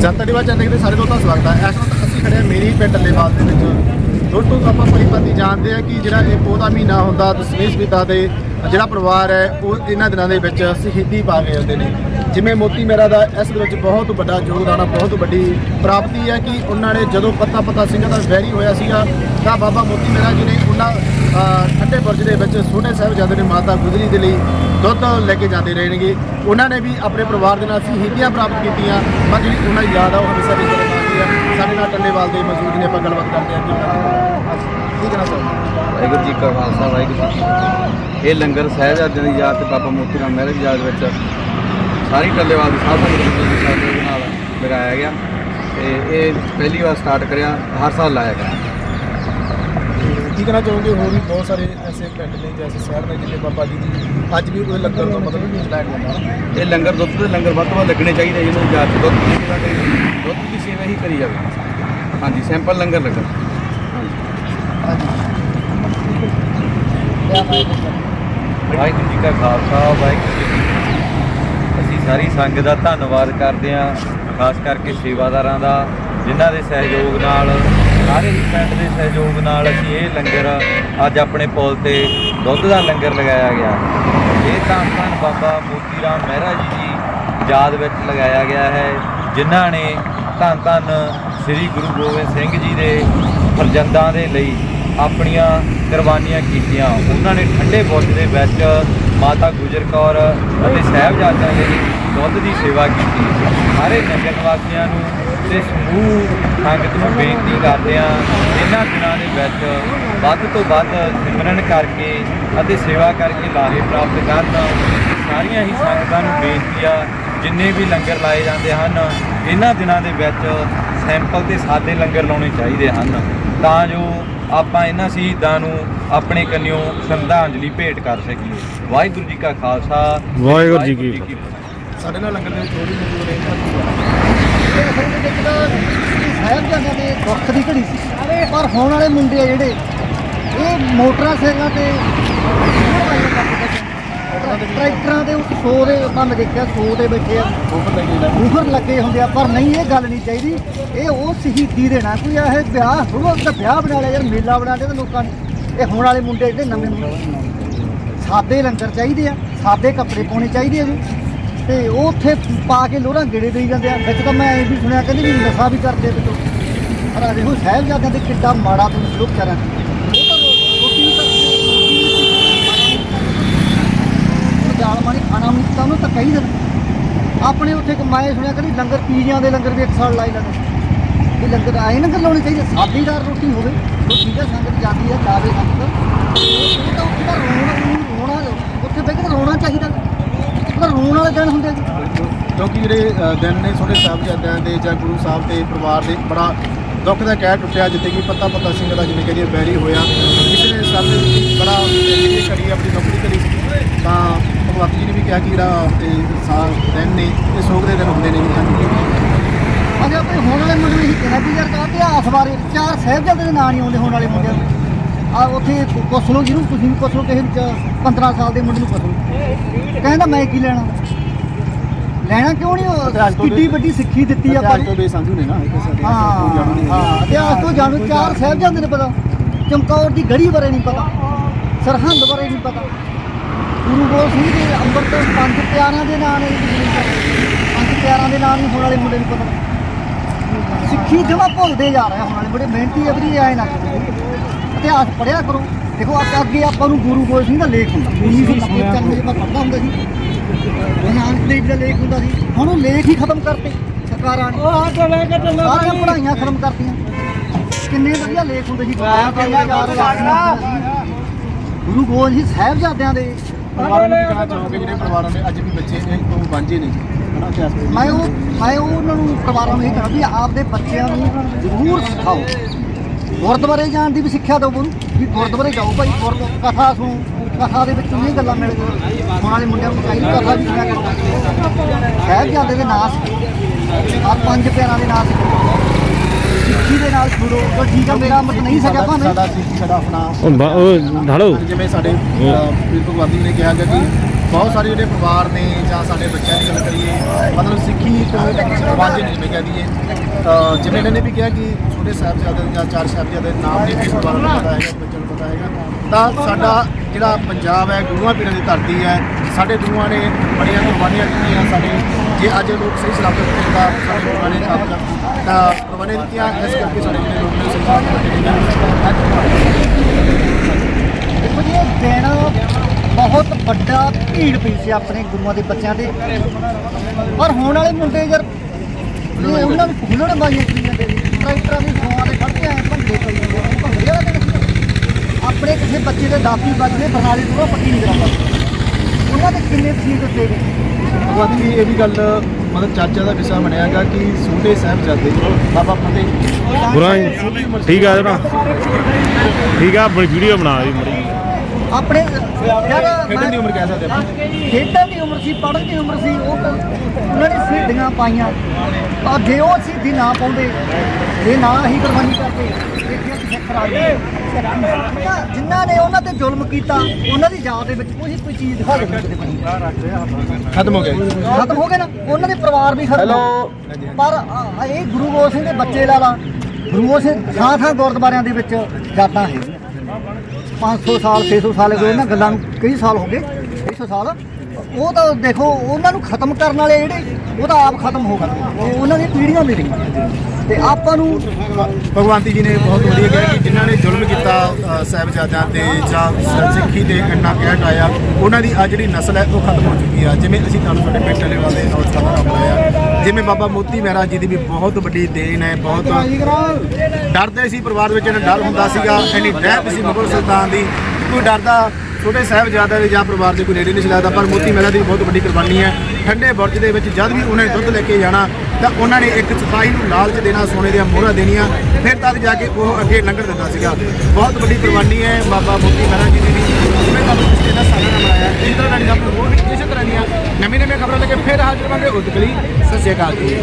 ਜਨਤਾ ਦੀ channel ਦੇ ਸਾਰੇ ਦੋਸਤਾਂ ਦਾ ਸਵਾਗਤ ਹੈ। ਇਸ ਵਕਤ ਅਸੀਂ ਖੜੇ ਹਾਂ ਮੇਰੀ ਪਿੰਡ ਟੱਲੇਵਾਲ ਦੇ ਵਿੱਚ। ਦੋਸਤੋ ਆਪਾਂ ਪਰਿਪੰਦੀ ਜਾਣਦੇ ਆ ਕਿ ਜਿਹੜਾ ਇਹ ਪੋਦਾ ਮਹੀਨਾ ਹੁੰਦਾ ਦਸਮੇਸ਼ ਪਿਤਾ ਦੇ ਜਿਹੜਾ ਪਰਿਵਾਰ ਹੈ ਉਹ ਇਹਨਾਂ ਦਿਨਾਂ ਦੇ ਵਿੱਚ ਸ਼ਹੀਦੀ ਪਾ ਕੇ ਹੁੰਦੇ ਨੇ। ਜਿਵੇਂ ਮੋਤੀ ਮੇਰਾ ਦਾ ਇਸ ਦੇ ਵਿੱਚ ਬਹੁਤ ਵੱਡਾ ਯੋਗਦਾਨ ਆ ਬਹੁਤ ਵੱਡੀ ਪ੍ਰਾਪਤੀ ਹੈ ਕਿ ਉਹਨਾਂ ਨੇ ਜਦੋਂ ਪੱਤਾ ਪੱਤਾ ਸਿੰਘਾਂ ਦਾ ਵੈਰੀ ਹੋਇਆ ਸੀਗਾ ਤਾਂ ਬਾਬਾ ਮੋਤੀ ਮੇਰਾ ਜੀ ਨੇ ਉਹਨਾਂ ਅ, ਠੰਡੇ ਬੁਰਜ ਦੇ ਵਿੱਚ ਛੋਟੇ ਸਾਹਿਬਜ਼ਾਦੇ ਨੇ ਮਾਤਾ ਗੁਜਰੀ ਦੇ ਲਈ ਦੁੱਧ ਲੈ ਕੇ ਜਾਂਦੇ ਰਹਣਗੇ। ਉਹਨਾਂ ਨੇ ਵੀ ਆਪਣੇ ਪਰਿਵਾਰ ਦੇ ਨਾਲ ਸ਼ਹੀਦੀਆਂ ਪ੍ਰਾਪਤ ਕੀਤੀਆਂ ਪਰ ਜਿਹੜੀ ਉਹਨਾਂ ਦੀ ਯਾਦ ਆ ਉਹ ਹਮੇਸ਼ਾ ਦੀ ਆ ਸਾਡੇ ਨਾਲ ਟੱਲੇਵਾਲ ਦੇ ਮੌਜੂਦ ਨੇ, ਆਪਾਂ ਗੱਲਬਾਤ ਕਰਦੇ ਹਾਂ। ਕਿ ਕੀ ਕਹਿਣਾ ਚਾਹੁੰਦੇ ਵਾਹਿਗੁਰੂ ਜੀ ਕਾ ਖਾਲਸਾ, ਵਾਹਿਗੁਰੂ ਜੀ ਕੀ ਫਤਿਹ। ਇਹ ਲੰਗਰ ਸਾਹਿਬਜ਼ਾਦਿਆਂ ਦੀ ਯਾਦ ਤੇ ਬਾਬਾ ਮੋਤੀ ਰਾਮ ਮਹਿਰਾ ਦੀ ਯਾਦ ਵਿੱਚ ਸਾਰੀ ਟੱਲੇਵਾਲ ਦੀ ਸਾਧ ਸੰਗਤ ਦੇ ਨਾਲ ਲਗਾਇਆ ਗਿਆ। ਤੇ ਇਹ ਪਹਿਲੀ ਵਾਰ ਸਟਾਰਟ ਕਰਿਆ, ਹਰ ਸਾਲ ਲਾਇਆ ਗਿਆ। ਕੀ ਕਹਿਣਾ ਚਾਹੋਗੇ? ਹੋਰ ਵੀ ਬਹੁਤ ਸਾਰੇ ਐਸੇ ਪਿੰਡ ਨੇ ਜੈਸੇ ਸ਼ਹਿਰ ਨੇ ਜਿੱਥੇ ਬਾਬਾ ਜੀ ਦੀ ਅੱਜ ਵੀ ਕੋਈ ਲੰਗਰ ਤੋਂ ਮਤਲਬ ਲੈ ਕੇ ਜਾਂਦਾ ਇਹ ਲੰਗਰ ਦੁੱਧ ਦੇ ਲੰਗਰ ਵੱਧ ਤੋਂ ਵੱਧ ਲੱਗਣੇ ਚਾਹੀਦੇ, ਜਿਹਨੂੰ ਯਾਦ ਚ ਦੁੱਧ ਦੀ ਸੇਵਾ ਕਰੀ ਦੁੱਧ ਦੀ ਸੇਵਾ ਹੀ ਕਰੀ ਜਾਵੇ। ਹਾਂਜੀ ਸਿੰਪਲ ਲੰਗਰ ਲੱਗਣ। ਵਾਹਿਗੁਰੂ ਜੀ ਕਾ ਖਾਲਸਾ, ਵਾਹਿਗੁਰੂ ਜੀ ਅਸੀਂ ਸਾਰੀ ਸੰਗਤ ਦਾ ਧੰਨਵਾਦ ਕਰਦੇ ਹਾਂ, ਖਾਸ ਕਰਕੇ ਸੇਵਾਦਾਰਾਂ ਦਾ, ਜਿਨ੍ਹਾਂ ਦੇ ਸਹਿਯੋਗ ਨਾਲ ਸਾਰੇ ਹੀ ਪਿੰਡ ਦੇ ਸਹਿਯੋਗ ਨਾਲ ਅਸੀਂ ਇਹ ਲੰਗਰ ਅੱਜ ਆਪਣੇ ਪੁਲ ਤੇ ਦੁੱਧ ਦਾ ਲੰਗਰ ਲਗਾਇਆ ਗਿਆ। ਇਹ ਤਾਂ ਧੰਨ ਬਾਬਾ ਮੋਤੀ ਰਾਮ ਮਹਿਰਾ ਜੀ ਦੀ ਯਾਦ ਵਿੱਚ ਲਗਾਇਆ ਗਿਆ ਹੈ, ਜਿਨ੍ਹਾਂ ਨੇ ਧੰਨ ਧੰਨ ਸ੍ਰੀ ਗੁਰੂ ਗੋਬਿੰਦ ਸਿੰਘ ਜੀ ਦੇ ਫਰਜ਼ੰਦਾਂ ਦੇ ਲਈ ਆਪਣੀਆਂ ਕੁਰਬਾਨੀਆਂ ਕੀਤੀਆਂ। ਉਹਨਾਂ ਨੇ ਠੰਡੇ ਬੁਰਜ ਦੇ ਵਿੱਚ ਮਾਤਾ ਗੁਜਰ ਕੌਰ ਅਤੇ ਸਾਹਿਬਜ਼ਾਦਿਆਂ ਨੇ ਦੁੱਧ ਦੀ ਸੇਵਾ ਕੀਤੀ। ਸਾਰੇ ਨਗਰ ਵਾਸੀਆਂ ਨੂੰ ਤੇ ਸਮੂਹ ਸੰਗਤ ਨੂੰ ਬੇਨਤੀ ਕਰਦੇ ਹਾਂ, ਇਹਨਾਂ ਦਿਨਾਂ ਦੇ ਵਿੱਚ ਵੱਧ ਤੋਂ ਵੱਧ ਸਿਮਰਨ ਕਰਕੇ ਅਤੇ ਸੇਵਾ ਕਰਕੇ ਲਾਹੇ ਪ੍ਰਾਪਤ ਕਰਨ। ਸਾਰੀਆਂ ਹੀ ਸੰਗਤਾਂ ਨੂੰ ਬੇਨਤੀ ਆ ਜਿੰਨੇ ਵੀ ਲੰਗਰ ਲਾਏ ਜਾਂਦੇ ਹਨ ਇਹਨਾਂ ਦਿਨਾਂ ਦੇ ਵਿੱਚ ਸੈਂਪਲ ਤੇ ਸਾਦੇ ਲੰਗਰ ਲਾਉਣੇ ਚਾਹੀਦੇ ਹਨ। ਤਾਂ ਜੋ ਆਪਾਂ ਇਹਨਾਂ ਸ਼ਹੀਦਾਂ ਨੂੰ ਆਪਣੇ ਕੰਨਿਓ ਸ਼ਰਧਾਂਜਲੀ ਭੇਟ ਕਰ ਸਕੀਏ। ਵਾਹਿਗੁਰੂ ਜੀ ਕਾ ਖਾਲਸਾ ਵਾਹਿਗੁਰੂ ਜੀ ਕੀ ਫਤਿਹ। ਸਾਡੇ ਨਾਲ ਲੰਗਰ ਦੇ ਵਿੱਚ ਹੋਰ ਵੀ ਮੌਜੂਦ ਤਾਂ ਸਾਹਿਬਜ਼ਾਦਿਆਂ ਦੇ ਦੁੱਖ ਦੀ ਘੜੀ ਸੀ। ਪਰ ਹੁਣ ਵਾਲੇ ਮੁੰਡੇ ਆ ਜਿਹੜੇ ਇਹ ਮੋਟਰਾਂ ਸਾਈਕਲਾਂ ਤੇ ਟਰੈਕਟਰਾਂ ਦੇ ਉੱਤੇ 100 ਦੇ ਬੰਦ ਦੇਖਿਆ 100 ਦੇ ਬੈਠੇ ਆ। ਬੂਫਰ ਲੱਗੇ ਹੁੰਦੇ ਆ ਪਰ ਨਹੀਂ ਇਹ ਗੱਲ ਨਹੀਂ ਚਾਹੀਦੀ। ਇਹ ਉਹ ਸ਼ਹੀਦੀ ਦੇਣਾ ਕੋਈ ਇਹ ਵਿਆਹ ਹੋਵੇ ਤਾਂ ਵਿਆਹ ਬਣਾ ਲਿਆ ਯਾਰ ਮੇਲਾ ਬਣਾ ਲਿਆ ਤੇ ਲੋਕਾਂ ਨੇ। ਇਹ ਹੁਣ ਵਾਲੇ ਮੁੰਡੇ ਜਿਹੜੇ ਨਵੇਂ ਮੁੰਡੇ ਸਾਦੇ ਲੰਗਰ ਚਾਹੀਦੇ ਆ ਸਾਦੇ ਕੱਪੜੇ ਪਾਉਣੇ ਚਾਹੀਦੇ ਆ ਜੀ। ਤੇ ਉਹ ਉੱਥੇ ਪਾ ਕੇ ਲੋਹਰਾਂ ਗੇੜੇ ਦੇਈ ਜਾਂਦੇ ਆ। ਵਿੱਚ ਤਾਂ ਮੈਂ ਇਹ ਵੀ ਸੁਣਿਆ ਕਹਿੰਦੇ ਵੀ ਨਸ਼ਾ ਵੀ ਕਰਦੇ ਤੇ ਪਰ ਆ ਦੇਖੋ ਸਾਹਿਬਜ਼ਾਦਿਆਂ ਦੇ ਕਿੱਡਾ ਮਾੜਾ ਤੁਸੀਂ ਲੋਕ ਕਰਾਂ ਉਹ ਤਾਂ ਰੋ- ਰੋਟੀ ਵੀ ਤਾਂ ਦਾਲ ਮਾਣੀ ਖਾਣਾ ਨਹੀਂ ਤਾਂ ਦੇਣਾ। ਆਪਣੇ ਉੱਥੇ ਇੱਕ ਸੁਣਿਆ ਕਰੀ ਲੰਗਰ ਪੀਰੀਆਂ ਦੇ ਲੰਗਰ ਵੀ ਇੱਕ ਸਾਲ ਲਾਈ ਲੈਣੇ ਇਹ ਲੰਗਰ ਆਏ ਲੰਗਰ ਲਾਉਣੇ ਚਾਹੀਦੇ ਸਾਦੀਦਾਰ ਰੋਟੀ ਹੋਵੇ। ਉਹ ਠੀਕ ਸੰਗਤ ਜਾਂਦੀ ਹੈ ਜਾਵੇ ਸੰਗਤ। ਉਹ ਤਾਂ ਉੱਥੇ ਤਾਂ ਰੋਣਾ ਰੋਣਾ, ਉੱਥੇ ਬਹਿ ਕੇ ਰੋਣਾ ਚਾਹੀਦਾ। ਉਹ ਰੋਣ ਵਾਲੇ ਦਿਨ ਹੁੰਦੇ ਜੀ। ਕਿਉਂਕਿ ਜਿਹੜੇ ਦਿਨ ਨੇ ਛੋਟੇ ਸਾਹਿਬਜ਼ਾਦਿਆਂ ਦੇ ਜਾਂ ਗੁਰੂ ਸਾਹਿਬ ਦੇ ਪਰਿਵਾਰ ਦੇ, ਬੜਾ ਦੁੱਖ ਦਾ ਕਹਿ ਟੁੱਟਿਆ ਜਿੱਥੇ ਕਿ ਪੱਤਾ ਪੱਤਾ ਸਿੰਘ ਦਾ ਜਿਵੇਂ ਕਹਿੰਦੇ ਬੈਰੀ ਹੋਇਆ। ਕਿਸੇ ਨੇ ਸਰ ਬੜਾ ਜਿਹੜੀ ਆਪਣੀ ਨੌਕਰੀ ਕਰੀ ਭਗਵੰਤ ਜੀ ਨੇ ਵੀ ਕਿਹਾ ਕਿ ਜਿਹੜਾ ਇਹ ਸਾਲ ਦਿਨ ਨੇ ਇਹ ਸੋਗ ਦੇ ਦਿਨ ਹੁੰਦੇ ਨੇ ਹਾਂਜੀ ਅਜੇ ਆਪਣੇ ਹੋਣ ਵਾਲੇ ਮੁੰਡੇ ਨੂੰ ਕਹਿਣਾ ਵੀ ਯਾਰ ਕਾ ਇਤਿਹਾਸ ਬਾਰੇ ਚਾਰ ਸਾਹਿਬਜ਼ਾਦੇ ਦੇ ਨਾਂ ਨਹੀਂ ਆਉਂਦੇ ਹੋਣ ਵਾਲੇ ਮੁੰਡਿਆਂ ਨੂੰ ਆ ਉੱਥੇ ਪੁੱਛ ਲਓ ਜਿਹਨੂੰ ਤੁਸੀਂ ਵੀ ਪੁੱਛ ਲਓ ਕਿਸੇ ਵਿੱਚ 15 ਸਾਲ ਦੇ ਮੁੰਡੇ ਨੂੰ ਪੁੱਛ ਲਓ ਕਹਿੰਦਾ ਮੈਂ ਕੀ ਲੈਣਾ? ਲੈਣਾ ਕਿਉਂ ਨਹੀਂ? ਕਿੱਡੀ ਵੱਡੀ ਸਿੱਖੀ ਦਿੱਤੀ ਆਪਾਂ ਨੂੰ ਤੋਂ ਨੇ ਨਾ ਹਾਂ ਹਾਂ ਇਤਿਹਾਸ ਤੋਂ ਜਾਣੂ ਚਾਰ ਸਾਹਿਬਜ਼ਾਦੇ ਨੇ ਪਤਾ। ਚਮਕੌਰ ਦੀ ਗੜੀ ਬਾਰੇ ਨਹੀਂ ਪਤਾ। ਸਰਹੰਦ ਬਾਰੇ ਨਹੀਂ ਪਤਾ। ਗੁਰੂ ਗੋਬਿੰਦ ਸਿੰਘ ਦੇ ਅੰਮ੍ਰਿਤ ਪੰਜ ਪਿਆਰਿਆਂ ਦੇ ਨਾਂ ਨੇ ਪੰਜ ਪਿਆਰਿਆਂ ਦੇ ਨਾਂ ਨਹੀਂ ਹੋਣ ਵਾਲੇ ਮੁੰਡੇ ਨੂੰ ਪਤਾ ਸਿੱਖੀ ਜਮਾ ਭੁੱਲਦੇ ਜਾ ਰਹੇ ਆ ਹੁਣ ਵਾਲੇ ਬੜੇ ਮਿਹਨਤੀ ਆ ਵੀ ਆਏ ਨਾ। ਇਤਿਹਾਸ ਪੜਿਆ ਕਰੋ। ਦੇਖੋ ਅੱਗੇ- ਅੱਗੇ ਆਪਾਂ ਨੂੰ ਗੁਰੂ ਗੋਬਿੰਦ ਸਿੰਘ ਦਾ ਲੇਖ ਹੁੰਦਾ। 1995 ਚ ਮੈਂ ਪੜ੍ਹਦਾ ਹੁੰਦਾ ਸੀ। ਗੁਰੂ ਨਾਨਕ ਦੇਵ ਦਾ ਲੇਖ ਹੁੰਦਾ ਸੀ। ਹੁਣ ਉਹ ਲੇਖ ਹੀ ਖਤਮ ਕਰਤੇ। ਸਰਕਾਰਾਂ ਨੇ। ਸਾਰੀਆਂ ਪੜ੍ਹਾਈਆਂ ਖਤਮ ਕਰਤੀਆਂ। ਕਿੰਨੇ ਵਧੀਆ ਲੇਖ ਹੁੰਦੇ ਸੀ। ਗੁਰੂ ਗੋਬਿੰਦ ਸਿੰਘ ਸਾਹਿਬਜ਼ਾਦਿਆਂ ਦੇ ਪਰਿਵਾਰਾਂ ਨੂੰ ਕੀ ਕਹਿਣਾ ਚਾਹੋਗੇ ਜਿਹੜੇ ਪਰਿਵਾਰਾਂ ਦੇ ਅੱਜ ਵੀ ਬੱਚੇ ਇਹ ਤੋਂ ਵਾਂਝੇ ਨੇ ਜੀ? ਹਨਾ ਇਤਿਹਾਸ ਵਿੱਚ ਮੈਂ ਉਹ ਮੈਂ ਉਹ ਉਹਨਾਂ ਨੂੰ ਪਰਿਵਾਰਾਂ ਨੂੰ ਇਹ ਕਹਾਂ ਵੀ ਆਪਦੇ ਬੱਚਿਆਂ ਨੂੰ ਜ਼ਰੂਰ ਸਿਖਾਓ। ਗੁਰਦੁਆਰੇ ਜਾਣ ਦੀ ਵੀ ਸਿੱਖਿਆ ਦਿਓ ਉਹਨੂੰ ਵੀ ਗੁਰਦੁਆਰੇ ਜਾਓ ਭਾਈ ਗੁਰਦ ਕਥਾ ਸੁਣੋ ਕਥਾ ਦੇ ਵਿੱਚ ਇਹ ਗੱਲਾਂ ਮਿਲ ਗਈਆਂ। ਹੁਣ ਵਾਲੇ ਮੁੰਡਿਆਂ ਨੂੰ ਚਾਹੀਦੀ ਕਥਾ ਵੀ ਸੁਣਿਆ ਕਰੋ ਸਾਹਿਬਜ਼ਾਦੇ ਦੇ ਨਾਂ ਸਿੱਖੋ ਆ ਪੰਜ ਪਿਆਰਾਂ ਦੇ ਨਾਂ ਸਿੱਖੀ ਦੇ ਨਾਲ ਜੁੜੋ ਤਾਂ ਠੀਕ ਆ ਮੇਰਾ ਮਤ ਨਹੀਂ ਸਕਿਆ ਭਾਵੇਂ। ਸਾਡਾ ਸਿੱਖ ਸਾਡਾ ਆਪਣਾ ਉਹ ਬਾ- ਉਹ ਢਾਲੋ। ਜਿਵੇਂ ਸਾਡੇ ਅ, ਵੀਰ ਭਗਵੰਤ ਜੀ ਨੇ ਕਿਹਾ ਗਿਆ ਕਿ ਬਹੁਤ ਸਾਰੇ ਜਿਹੜੇ ਪਰਿਵਾਰ ਨੇ ਜਾਂ ਸਾਡੇ ਬੱਚਿਆਂ ਦੀ ਗੱਲ ਕਰੀਏ ਮਤਲਬ ਸਿੱਖੀ ਤੋਂ ਵਾਂਝੇ ਨੇ ਜਿਵੇਂ ਕਹਿ ਦਈਏ। ਅਹ ਜਿਵੇਂ ਇਹਨਾਂ ਨੇ ਵੀ ਕਿਹਾ ਕਿ ਛੋਟੇ ਸਾਹਿਬਜ਼ਾਦੇ ਜਾਂ ਚਾਰ ਸਾਹਿਬਜ਼ਾਦੇ ਦੇ ਨਾਮ ਨਹੀਂ ਕਿਸੇ ਪਰਿਵਾਰ ਨੂੰ ਪਤਾ ਹੈਗਾ ਬੱਚਿਆਂ ਨੂੰ ਪਤਾ ਹੈਗਾ। ਤਾਂ ਸਾਡਾ ਜਿਹੜਾ ਪੰਜਾਬ ਹੈ ਗੁਰੂਆਂ ਪੀਰਾਂ ਦੀ ਧਰਤੀ ਹੈ ਸਾਡੇ ਗੁਰੂਆਂ ਨੇ ਬੜੀਆਂ ਕੁਰਬਾਨੀਆਂ ਦਿੱਤੀਆਂ ਸਾਡੇ ਜੇ ਅੱਜ ਲੋਕ ਸਹੀ ਸਲਾਮਤ ਨੇ ਤਾਂ ਸਾਡੇ ਗੁਰੂਆਂ ਨੇ ਆਪ ਤਾਂ ਕੁਰਬਾਨੀਆਂ ਦਿੱਤੀਆਂ ਇਸ ਕਰਕੇ ਸਾਡੇ ਜਿਹੜੇ ਲੋਕ ਨੇ ਸਹੀ ਦੇਖੋ ਜੀ, ਇਹ ਦਿਨ ਬਹੁਤ ਵੱਡਾ ਭੀੜ ਪਈ ਸੀ ਆਪਣੇ ਗੁਰੂਆਂ ਦੇ ਬੱਚਿਆਂ ਤੇ। ਪਰ ਹੁਣ ਵਾਲੇ ਮੁੰਡੇ ਯਾਰ, ਇਹ ਉਹਨਾਂ ਨੂੰ ਹੁਨਰ ਬਾਈਆਂ ਕਰੀ ਜਾਂਦੇ ਟਰੈਕਟਰਾਂ ਦੀ ਸੋਆਂ ਦੇ ਖੜਕੇ ਆਏ ਭੰਡੇ ਪਈ ਜਾਂਦੇ ਨੇ ਭੰਡੇ ਵਾਲਾ ਦਿਨ ਸੀ। ਆਪਣੇ ਕਿਸੇ ਬੱਚੇ ਦੇ ਦਾਤੀ ਵੱਜਦੇ ਬਰਨਾਲੇ ਤੋਂ ਪੱਕੀ ਨਹੀਂ ਕਰਾਉਂਦਾ। ਉਹਨਾਂ ਦੇ ਕਿੰਨੇ ਤਸੀਲ ਦਿੱਤੇ ਨੇ? ਭਗਵਤ ਜੀ ਇਹ ਵੀ ਗੱਲ ਮਤਲਬ ਚਾਚਾ ਦਾ ਵਿਸ਼ਾ ਬਣਿਆਗਾ ਕਿ ਛੋਟੇ ਸਾਹਿਬਜ਼ਾਦੇ ਬਾਬਾ ਫਤਿਹ ਗੁਰਾਂ ਜੀ ਠੀਕ ਆ ਜਣਾ ਠੀਕ ਆ ਆਪਣੀ ਵੀਡੀਓ ਬਣਾ ਦੀ ਮੜੀ ਆਪਣੇ ਖੇਡਣ ਦੀ ਉਮਰ ਕਹਿ ਸਕਦੇ ਆਪਾਂ। ਖੇਡਾਂ ਦੀ ਉਮਰ ਸੀ ਪੜ੍ਹਨ ਦੀ ਉਮਰ ਸੀ ਉਹ ਉਹਨਾਂ ਨੇ ਸ਼ਹੀਦੀਆਂ ਪਾਈਆਂ। ਜੇ ਉਹ ਸ਼ਹੀਦੀ ਨਾ ਪਾਉਂਦੇ। ਜੇ ਨਾ ਹੀ ਕੁਰਬਾਨੀ ਕਰਦੇ। ਇਹ ਫਿਰ ਸਿੱਖ ਰਾਜ ਦੀ ਜਿਨ੍ਹਾਂ ਨੇ ਉਹਨਾਂ ਤੇ ਜ਼ੁਲਮ ਕੀਤਾ ਉਹਨਾਂ ਦੀ ਯਾਦ ਦੇ ਵਿੱਚ ਕੋਈ ਕੋਈ ਚੀਜ਼ ਦਿਖਾ ਦਿੰਦੇ ਖਤਮ ਹੋ ਗਿਆ ਜੀ। ਖਤਮ ਹੋ ਗਏ ਨਾ ਉਹਨਾਂ ਦੇ ਪਰਿਵਾਰ ਵੀ ਖਤਮ ਹੋ ਗਏ। ਪਰ ਆ- ਇਹ ਗੁਰੂ ਗੋਬਿੰਦ ਸਿੰਘ ਦੇ ਬੱਚੇ ਲਾ ਲਾ ਗੁਰੂ ਗੋਬਿੰਦ ਸਿੰਘ ਥਾਂ ਥਾਂ ਗੁਰਦੁਆਰਿਆਂ ਦੇ ਵਿੱਚ ਯਾਦਾਂ ਹੈਗੀਆਂ 500 ਸਾਲ 600 ਸਾਲ ਹੋ ਗਏ ਉਹਨਾਂ ਗੱਲਾਂ ਨੂੰ ਕਈ ਸਾਲ ਹੋ ਗਏ 600 ਸਾਲ। ਉਹ ਤਾਂ ਦੇਖੋ ਉਹਨਾਂ ਨੂੰ ਖਤਮ ਕਰਨ ਵਾਲੇ ਜਿਹੜੇ ਉਹ ਤਾਂ ਆਪ ਖਤਮ ਹੋ ਗਏ। ਉਹ ਉਹਨਾਂ ਦੀਆਂ ਪੀੜ੍ਹੀਆਂ ਵੀ ਰਹੀਆਂ ਤੇ ਆਪਾਂ ਨੂੰ ਭਗਵੰਤੀ ਜੀ ਨੇ ਬਹੁਤ ਵਧੀਆ ਕਿਹਾ ਕਿ ਜਿਨ੍ਹਾਂ ਨੇ ਜ਼ੁਲਮ ਸਾਹਿਬਜ਼ਾਦਿਆਂ ਤੇ ਜਾਂ ਸਿੱਖੀ ਤੇ ਇੰਨਾ ਕਹਿਟ ਆਇਆ ਉਹਨਾਂ ਦੀ ਆ ਜਿਹੜੀ ਨਸਲ ਹੈ, ਉਹ ਖਤਮ ਹੋ ਚੁੱਕੀ ਆ। ਜਿਵੇਂ ਅਸੀਂ ਤੁਹਾਨੂੰ ਸਾਡੇ ਪਿੰਡ ਵਾਲੇ ਵਾਲੇ ਨੌਜਵਾਨਾਂ ਦਾ ਬਣਾਇਆ ਜਿਵੇਂ ਬਾਬਾ ਮੋਤੀ ਮਹਿਰਾ ਜੀ ਦੀ ਵੀ ਬਹੁਤ ਵੱਡੀ ਦੇਣ ਹੈ, ਬਹੁਤ ਡਰਦੇ ਸੀ ਪਰਿਵਾਰ ਵਿੱਚ, ਇਹਨਾਂ ਡਰ ਹੁੰਦਾ ਸੀਗਾ, ਇੰਨੀ ਰਹਿਤ ਸੀ ਮੁਗਲ ਸੁਲਤਾਨ ਦੀ, ਕੋਈ ਡਰਦਾ ਛੋਟੇ ਸਾਹਿਬਜ਼ਾਦੇ ਦੇ ਜਾਂ ਪਰਿਵਾਰ ਦੇ ਕੋਈ ਨੇੜੇ ਨਹੀਂ ਸੀ ਲੱਗਦਾ, ਪਰ ਮੋਤੀ ਮਹਿਰਾ ਦੀ ਬਹੁਤ ਵੱਡੀ ਕੁਰਬਾਨੀ ਹੈ। ਠੰਡੇ ਬੁਰਜ ਦੇ ਵਿੱਚ ਜਦ ਵੀ ਉਹਨਾਂ ਨੇ ਦੁੱਧ ਲੈ ਕੇ ਜਾਣਾ ਤਾਂ ਉਹਨਾਂ ਨੇ ਇੱਕ ਸਿਪਾਹੀ ਨੂੰ ਲਾਲਚ ਦੇਣਾ, ਸੋਨੇ ਦੀਆਂ ਮੋਹਰਾਂ ਦੇਣੀਆਂ, ਫਿਰ ਤਦ ਜਾ ਕੇ ਉਹ ਅੱਗੇ ਲੰਘਣ ਦਿੰਦਾ ਸੀਗਾ। ਬਹੁਤ ਵੱਡੀ ਕੁਰਬਾਨੀ ਹੈ ਬਾਬਾ ਮੋਤੀ ਮਹਿਰਾ ਜੀ ਦੀ। ਵੀ ਜਿਵੇਂ ਤੁਹਾਨੂੰ ਪਿਛਲੇ ਦਸ ਸਾਲਾਂ ਨਾਲ ਬਣਾਇਆ। ਇਸ ਤਰ੍ਹਾਂ ਨਾਲ ਹੋਰ ਵੀ ਇਸੇ ਤਰ੍ਹਾਂ ਦੀਆਂ ਨਵੀਂ ਨਵੀਆਂ ਖਬਰਾਂ ਲੈ ਕੇ ਫਿਰ ਹਾਜ਼ਰ ਹੋਵਾਂਗੇ ਉਦੋਂ ਲਈ ਸਤਿ ਸ਼੍ਰੀ ਅਕਾਲ ਜੀ।